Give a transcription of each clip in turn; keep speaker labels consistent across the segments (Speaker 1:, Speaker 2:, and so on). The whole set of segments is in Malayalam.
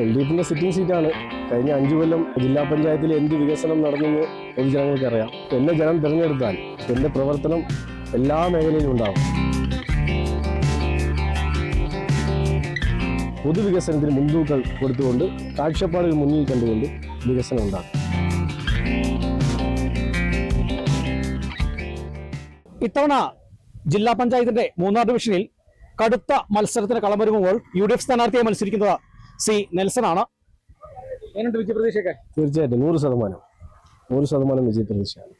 Speaker 1: എൽ ഡി എഫിന്റെ സിറ്റിംഗ് സീറ്റാണ് കഴിഞ്ഞ അഞ്ചു കൊല്ലം ജില്ലാ പഞ്ചായത്തിൽ എന്ത് വികസനം നടന്നെന്ന് പൊതുജനങ്ങൾക്ക് അറിയാം എന്നെ ജനം തിരഞ്ഞെടുത്താൽ എന്റെ പ്രവർത്തനം എല്ലാ മേഖലയിലും ഉണ്ടാവും. പൊതുവികസനത്തിന് മുൻതൂക്കം കൊടുത്തുകൊണ്ട് കാഴ്ചപ്പാടുകൾ മുന്നിൽ കണ്ടുകൊണ്ട് വികസനം ഉണ്ടാകും.
Speaker 2: ഇത്തവണ ജില്ലാ പഞ്ചായത്തിന്റെ മൂന്നാർ ഡിവിഷനിൽ കടുത്ത മത്സരത്തിന് കളമൊരുങ്ങുമ്പോൾ യു ഡി എഫ് സ്ഥാനാർത്ഥിയായി മത്സരിക്കുന്നത് സി നെൽസൺ ആണ് എങ്ങനെയുണ്ട് വിജയപ്രതീക്ഷയൊക്കെ
Speaker 1: തീർച്ചയായിട്ടും നൂറ് ശതമാനം. നൂറ് ശതമാനം വിജയപ്രതീക്ഷയാണ്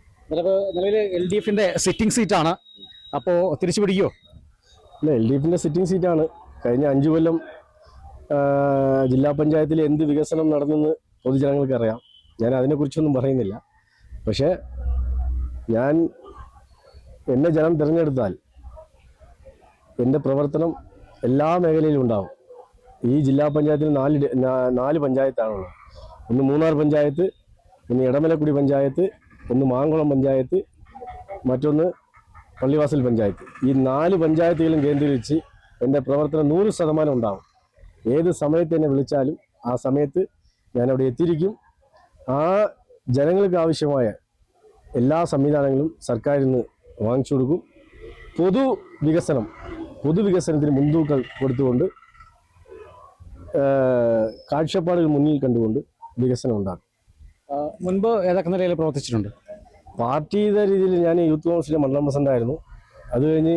Speaker 2: നിലവിൽ എൽ ഡി എഫിന്റെ സിറ്റിംഗ് സീറ്റാണ് അപ്പോൾ തിരിച്ചു പിടിക്കുമോ
Speaker 1: അല്ല എൽ ഡി എഫിന്റെ സിറ്റിംഗ് സീറ്റാണ് കഴിഞ്ഞ അഞ്ചു കൊല്ലം ജില്ലാ പഞ്ചായത്തിൽ എന്ത് വികസനം നടന്നെന്ന് പൊതുജനങ്ങൾക്ക് അറിയാം. ഞാൻ അതിനെക്കുറിച്ചൊന്നും പറയുന്നില്ല. പക്ഷേ ഞാൻ എന്നെ ജനം തിരഞ്ഞെടുത്താൽ എന്റെ പ്രവർത്തനം എല്ലാ മേഖലയിലും ഉണ്ടാവും. ഈ ജില്ലാ പഞ്ചായത്തിൽ നാല് നാല് പഞ്ചായത്താണുള്ളത്. ഒന്ന് മൂന്നാർ പഞ്ചായത്ത് ഒന്ന് ഇടമലക്കുടി പഞ്ചായത്ത് ഒന്ന് മാങ്കുളം പഞ്ചായത്ത് മറ്റൊന്ന് പള്ളിവാസൽ പഞ്ചായത്ത്. ഈ നാല് പഞ്ചായത്തുകളും കേന്ദ്രീകരിച്ച് എന്റെ പ്രവർത്തനം നൂറ് ശതമാനം ഉണ്ടാവും. ഏത് സമയത്ത് എന്നെ വിളിച്ചാലും ആ സമയത്ത് ഞാൻ അവിടെ എത്തിയിരിക്കും. ആ ജനങ്ങൾക്ക് ആവശ്യമായ എല്ലാ സംവിധാനങ്ങളും സർക്കാരിൽ നിന്ന് വാങ്ങിച്ചു കൊടുക്കും. പൊതു വികസനം പൊതുവികസനത്തിന് മുൻതൂക്കം കൊടുത്തുകൊണ്ട് കാഴ്ചപ്പാടുകൾ മുന്നിൽ കണ്ടുകൊണ്ട് വികസനം ഉണ്ടാകും
Speaker 2: മുൻപ് ഏതൊക്കെ നിലയിൽ പ്രവർത്തിച്ചിട്ടുണ്ട്?
Speaker 1: പാർട്ടിയുടെ രീതിയിൽ ഞാൻ യൂത്ത് കൗൺസിലെ മണ്ഡലം പ്രസിഡന്റായിരുന്നു അത് കഴിഞ്ഞ്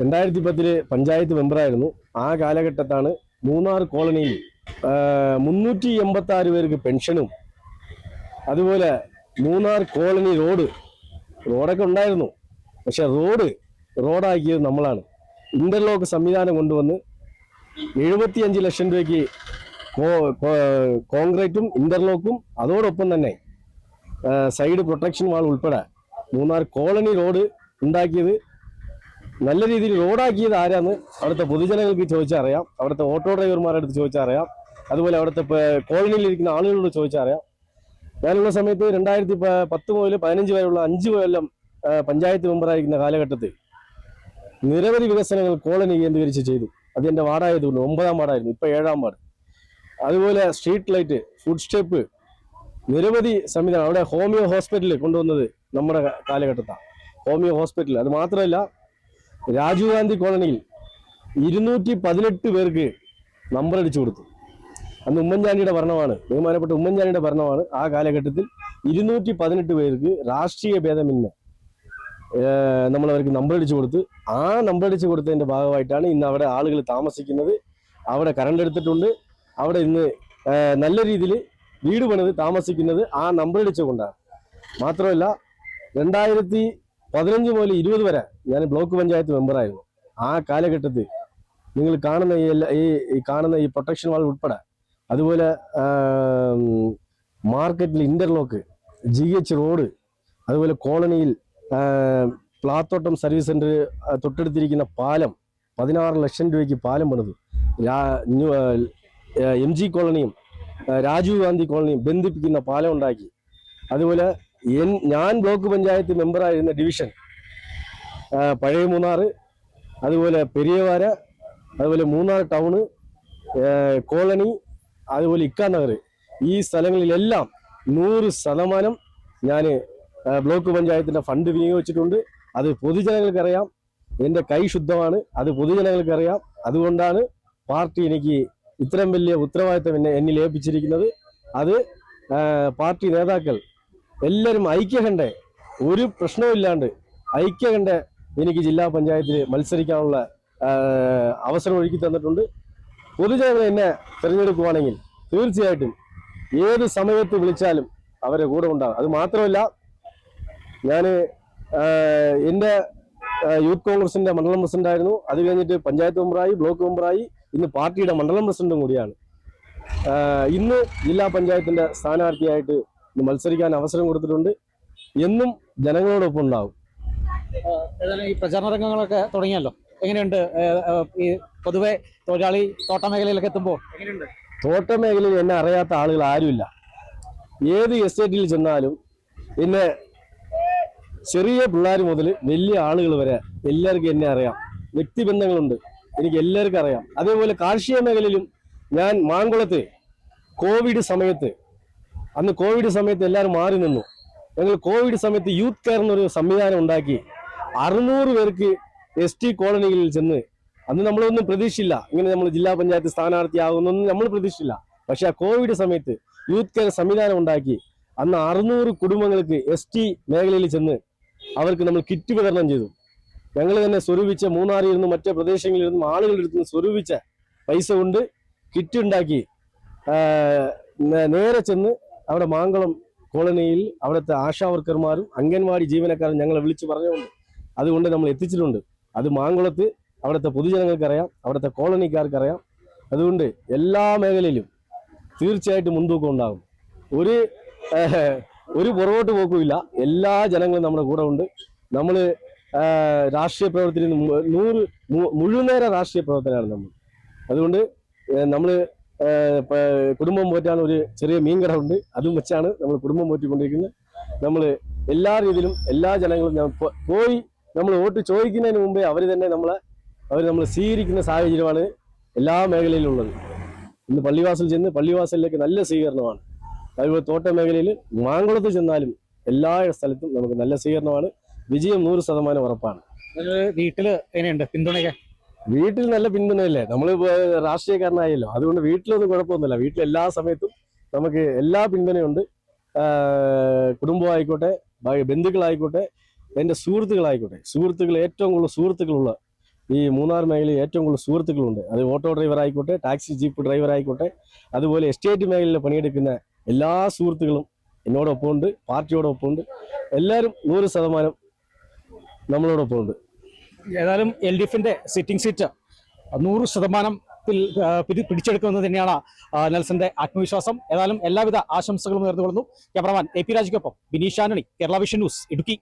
Speaker 1: രണ്ടായിരത്തി പത്തിൽ പഞ്ചായത്ത് മെമ്പറായിരുന്നു ആ കാലഘട്ടത്താണ് മൂന്നാർ കോളനിയിൽ മുന്നൂറ്റി എൺപത്തി ആറ് പേർക്ക് പെൻഷനും അതുപോലെ മൂന്നാർ കോളനി റോഡ് റോഡൊക്കെ ഉണ്ടായിരുന്നു. പക്ഷെ റോഡ് റോഡാക്കിയത് നമ്മളാണ്. ഇന്റർലോക്ക് സംവിധാനം കൊണ്ടുവന്ന് എഴുപത്തിയഞ്ച് ലക്ഷം രൂപയ്ക്ക് കോൺക്രീറ്റും ഇന്റർലോക്കും അതോടൊപ്പം തന്നെ സൈഡ് പ്രൊട്ടക്ഷൻ വാൾ ഉൾപ്പെടെ മൂന്നാർ കോളനി റോഡ് ഉണ്ടാക്കിയത്. നല്ല രീതിയിൽ റോഡാക്കിയത് ആരാന്ന് അവിടുത്തെ പൊതുജനങ്ങൾക്ക് ചോദിച്ചാൽ അറിയാം അവിടുത്തെ ഓട്ടോ ഡ്രൈവർമാരുടെ അടുത്ത് ചോദിച്ചാൽ അറിയാം അതുപോലെ അവിടുത്തെ കോളനിയിലിരിക്കുന്ന ആളുകളോട് ചോദിച്ചാൽ അറിയാം ഞാനുള്ള സമയത്ത് രണ്ടായിരത്തി പത്ത് മുതൽ പതിനഞ്ച് വരെയുള്ള അഞ്ച് കൊല്ലം പഞ്ചായത്ത് മെമ്പറായിരിക്കുന്ന കാലഘട്ടത്തിൽ നിരവധി വികസനങ്ങൾ കോളനി കേന്ദ്രീകരിച്ച് ചെയ്തു. അത് എന്റെ വാർഡായതുകൊണ്ട് ഒമ്പതാം വാർഡായിരുന്നു ഇപ്പൊ ഏഴാം വാർഡ്. അതുപോലെ സ്ട്രീറ്റ് ലൈറ്റ് ഫുഡ് സ്റ്റെപ്പ് നിരവധി സംവിധാനം. അവിടെ ഹോമിയോ ഹോസ്പിറ്റൽ കൊണ്ടുവന്നത് നമ്മുടെ കാലഘട്ടത്താണ്. ഹോമിയോ ഹോസ്പിറ്റൽ അത് മാത്രമല്ല രാജീവ് ഗാന്ധി കോളനിയിൽ ഇരുന്നൂറ്റി പതിനെട്ട് പേർക്ക് നമ്പർ അടിച്ചു കൊടുത്തു. അന്ന് ഉമ്മൻചാണ്ടിയുടെ ഭരണമാണ് ബഹുമാനപ്പെട്ട ഉമ്മൻചാണ്ടിയുടെ ഭരണമാണ് ആ കാലഘട്ടത്തിൽ ഇരുന്നൂറ്റി പതിനെട്ട് പേർക്ക് രാഷ്ട്രീയ ഭേദമില്ല നമ്മൾ അവർക്ക് നമ്പർ അടിച്ചു കൊടുത്ത് ആ നമ്പർ അടിച്ചു കൊടുത്തതിന്റെ ഭാഗമായിട്ടാണ് ഇന്ന് അവിടെ ആളുകൾ താമസിക്കുന്നത്. അവിടെ കറണ്ട് എടുത്തിട്ടുണ്ട്. അവിടെ ഇന്ന് നല്ല രീതിയിൽ വീട് പണിത് താമസിക്കുന്നത് ആ നമ്പർ അടിച്ചുകൊണ്ടാണ്. മാത്രമല്ല രണ്ടായിരത്തി പതിനഞ്ച് മുതൽ ഇരുപത് വരെ ഞാൻ ബ്ലോക്ക് പഞ്ചായത്ത് മെമ്പറായിരുന്നു ആ കാലഘട്ടത്തിൽ നിങ്ങൾ കാണുന്ന ഈ എല്ലാ ഈ കാണുന്ന ഈ പ്രൊട്ടക്ഷൻ വാൾ ഉൾപ്പെടെ അതുപോലെ മാർക്കറ്റിൽ ഇന്റർലോക്ക് ജി എച്ച് റോഡ് അതുപോലെ കോളനിയിൽ പ്ലാത്തോട്ടം സർവീസ് സെന്റർ തൊട്ടടുത്തിരിക്കുന്ന പാലം പതിനാറ് ലക്ഷം രൂപയ്ക്ക് പാലം പണിതു. എം ജി കോളനിയും രാജീവ് ഗാന്ധി കോളനിയും ബന്ധിപ്പിക്കുന്ന പാലം ഉണ്ടാക്കി. അതുപോലെ എൻ ഞാൻ ബ്ലോക്ക് പഞ്ചായത്ത് മെമ്പറായിരുന്ന ഡിവിഷൻ പഴയ മൂന്നാർ അതുപോലെ പെരിയവാര അതുപോലെ മൂന്നാർ ടൗണ് കോളനി അതുപോലെ ഇക്കാനഗർ. ഈ സ്ഥലങ്ങളിലെല്ലാം നൂറ് ശതമാനം ഞാൻ ബ്ലോക്ക് പഞ്ചായത്തിന്റെ ഫണ്ട് വിനിയോഗിച്ചിട്ടുണ്ട്. അത് പൊതുജനങ്ങൾക്ക് അറിയാം എന്റെ കൈ ശുദ്ധമാണ്. അത് പൊതുജനങ്ങൾക്ക് അറിയാം അതുകൊണ്ടാണ് പാർട്ടി എനിക്ക് ഇത്രയും വലിയ ഉത്തരവാദിത്തം എന്നെ എന്നിൽ ഏൽപ്പിച്ചിരിക്കുന്നത്. അത് പാർട്ടി നേതാക്കൾ എല്ലാവരും ഐക്യകണ്ടെ ഒരു പ്രശ്നവുമില്ലാണ്ട് ഐക്യകണ്ടെ എനിക്ക് ജില്ലാ പഞ്ചായത്തിൽ മത്സരിക്കാനുള്ള അവസരം ഒരുക്കി തന്നിട്ടുണ്ട്. പൊതുജനങ്ങൾ എന്നെ തിരഞ്ഞെടുക്കുവാണെങ്കിൽ തീർച്ചയായിട്ടും ഏത് സമയത്ത് വിളിച്ചാലും അവരെ കൂടെ ഉണ്ടാകും അത് മാത്രമല്ല ഞാൻ എന്റെ യൂത്ത് കോൺഗ്രസിന്റെ മണ്ഡലം പ്രസിഡന്റ് ആയിരുന്നു അത് കഴിഞ്ഞിട്ട് പഞ്ചായത്ത് മെമ്പറായി ബ്ലോക്ക് മെമ്പറായി ഇന്ന് പാർട്ടിയുടെ മണ്ഡലം പ്രസിഡന്റും കൂടിയാണ്. ഇന്ന് ജില്ലാ പഞ്ചായത്തിന്റെ സ്ഥാനാർത്ഥിയായിട്ട് ഇന്ന് മത്സരിക്കാൻ അവസരം കൊടുത്തിട്ടുണ്ട്. എന്നും ജനങ്ങളോടൊപ്പം ഉണ്ടാവും.
Speaker 2: ഏതായാലും ഈ പ്രചാരണ രംഗങ്ങളൊക്കെ തുടങ്ങിയല്ലോ. എങ്ങനെയുണ്ട് ഈ പൊതുവെ തൊഴിലാളി തോട്ട മേഖലയിലൊക്കെ എത്തുമ്പോൾ? എങ്ങനെയുണ്ട്?
Speaker 1: തോട്ട മേഖലയിൽ എന്നെ അറിയാത്ത ആളുകൾ ആരുമില്ല. ഏത് എസ്റ്റേറ്റിൽ ചെന്നാലും എന്നെ ചെറിയ പിള്ളേർ മുതൽ വലിയ ആളുകൾ വരെ എല്ലാവർക്കും എന്നെ അറിയാം. വ്യക്തിബന്ധങ്ങളുണ്ട്. എനിക്ക് എല്ലാവർക്കും അറിയാം. അതേപോലെ കാർഷിക മേഖലയിലും ഞാൻ മാങ്കുളത്ത് കോവിഡ് സമയത്ത് അന്ന് കോവിഡ് സമയത്ത് എല്ലാവരും മാറി നിന്നു. ഞങ്ങൾ കോവിഡ് സമയത്ത് യൂത്ത് കെയർ എന്നൊരു സംവിധാനം ഉണ്ടാക്കി. അറുന്നൂറ് പേർക്ക് എസ് ടി കോളനികളിൽ ചെന്ന് അന്ന് നമ്മളൊന്നും പ്രതീക്ഷയില്ല ഇങ്ങനെ നമ്മൾ ജില്ലാ പഞ്ചായത്ത് സ്ഥാനാർത്ഥിയാകുന്നൊന്നും നമ്മൾ പ്രതീക്ഷയില്ല പക്ഷെ ആ കോവിഡ് സമയത്ത് യൂത്ത് കെയർ സംവിധാനം ഉണ്ടാക്കി. അന്ന് അറുന്നൂറ് കുടുംബങ്ങൾക്ക് എസ് ടി മേഖലയിൽ ചെന്ന് അവർക്ക് നമ്മൾ കിറ്റ് വിതരണം ചെയ്തു. ഞങ്ങൾ തന്നെ സ്വരൂപിച്ച മൂന്നാറിൽ നിന്നും മറ്റു പ്രദേശങ്ങളിൽ നിന്നും അടുത്ത് നിന്ന് സ്വരൂപിച്ച പൈസ കൊണ്ട് കിറ്റ് ഉണ്ടാക്കി നേരെ ചെന്ന് അവിടെ മാങ്കുളം കോളനിയിൽ അവിടുത്തെ ആശാ വർക്കർമാരും അംഗൻവാടി ജീവനക്കാരും ഞങ്ങളെ വിളിച്ചു പറഞ്ഞുകൊണ്ട് അതുകൊണ്ട് നമ്മൾ എത്തിച്ചിട്ടുണ്ട്. അത് മാങ്കുളത്ത് അവിടുത്തെ പൊതുജനങ്ങൾക്കറിയാം അവിടുത്തെ കോളനിക്കാർക്കറിയാം. അതുകൊണ്ട് എല്ലാ മേഖലയിലും തീർച്ചയായിട്ടും മുൻതൂക്കം ഉണ്ടാകും. ഒരു ഒരു പുറകോട്ട് പോക്കുമില്ല. എല്ലാ ജനങ്ങളും നമ്മുടെ കൂടെ ഉണ്ട്. നമ്മൾ രാഷ്ട്രീയ പ്രവർത്തനം നൂറ് മുഴുനേര രാഷ്ട്രീയ പ്രവർത്തനമാണ് നമ്മൾ. അതുകൊണ്ട് നമ്മൾ കുടുംബം പോറ്റാൻ ഒരു ചെറിയ മീൻകട ഉണ്ട്. അതും വെച്ചാണ് നമ്മൾ കുടുംബം പോറ്റിക്കൊണ്ടിരിക്കുന്നത്. നമ്മൾ എല്ലാ രീതിയിലും എല്ലാ ജനങ്ങളും പോയി നമ്മൾ വോട്ട് ചോദിക്കുന്നതിന് മുമ്പേ അവർ തന്നെ നമ്മളെ അവർ നമ്മൾ സ്വീകരിക്കുന്ന സാഹചര്യമാണ് എല്ലാ മേഖലയിലും ഉള്ളത്. ഇന്ന് പള്ളിവാസൽ ചെന്ന് പള്ളിവാസലിലേക്ക് നല്ല സ്വീകരണമാണ്. അതുപോലെ തോട്ട മേഖലയിൽ മാങ്കുളത്ത് ചെന്നാലും എല്ലാ സ്ഥലത്തും നമുക്ക് നല്ല സ്വീകരണമാണ്. വിജയം നൂറ് ശതമാനം ഉറപ്പാണ്.
Speaker 2: വീട്ടിൽ വീട്ടിൽ എങ്ങനെയുണ്ട്? പിന്തുണയ്ക്ക്?
Speaker 1: വീട്ടിൽ നല്ല പിന്തുണയല്ലേ? നമ്മൾ രാഷ്ട്രീയക്കാരനായല്ലോ. അതുകൊണ്ട് വീട്ടിലൊന്നും കുഴപ്പമൊന്നുമില്ല. വീട്ടിൽ എല്ലാ സമയത്തും നമുക്ക് എല്ലാ പിന്തുണയുണ്ട്. കുടുംബം കുടുംബമായിക്കോട്ടെ ബന്ധുക്കളായിക്കോട്ടെ എന്റെ സുഹൃത്തുക്കളായിക്കോട്ടെ. സുഹൃത്തുക്കൾ ഏറ്റവും കൂടുതൽ സുഹൃത്തുക്കളുള്ള ഈ മൂന്നാർ മേഖലയിൽ ഏറ്റവും കൂടുതൽ സുഹൃത്തുക്കളുണ്ട്. അത് ഓട്ടോ ഡ്രൈവർ ആയിക്കോട്ടെ ടാക്സി ജീപ്പ് ഡ്രൈവർ ആയിക്കോട്ടെ അതുപോലെ എസ്റ്റേറ്റ് മേഖലയിൽ പണിയെടുക്കുന്ന എല്ലാ സുഹൃത്തുക്കളും എന്നോടൊപ്പം ഉണ്ട് പാർട്ടിയോടൊപ്പം ഉണ്ട് എല്ലാവരും നൂറ് ശതമാനം നമ്മളോടൊപ്പം ഉണ്ട്
Speaker 2: ഏതായാലും എൽ ഡി എഫിന്റെ സിറ്റിംഗ് സീറ്റ് നൂറ് ശതമാനത്തിൽ ആ, പിടിച്ചെടുക്കുമെന്ന് തന്നെയാണ് നെൽസന്റെ ആത്മവിശ്വാസം. ഏതായാലും എല്ലാവിധ ആശംസകളും നേർന്നുകൊള്ളുന്നു. ക്യാമറമാൻ എ പി രാജയ്ക്കൊപ്പം ബിനീഷ് ആന്റണി കേരള വിഷൻ ന്യൂസ് ഇടുക്കി.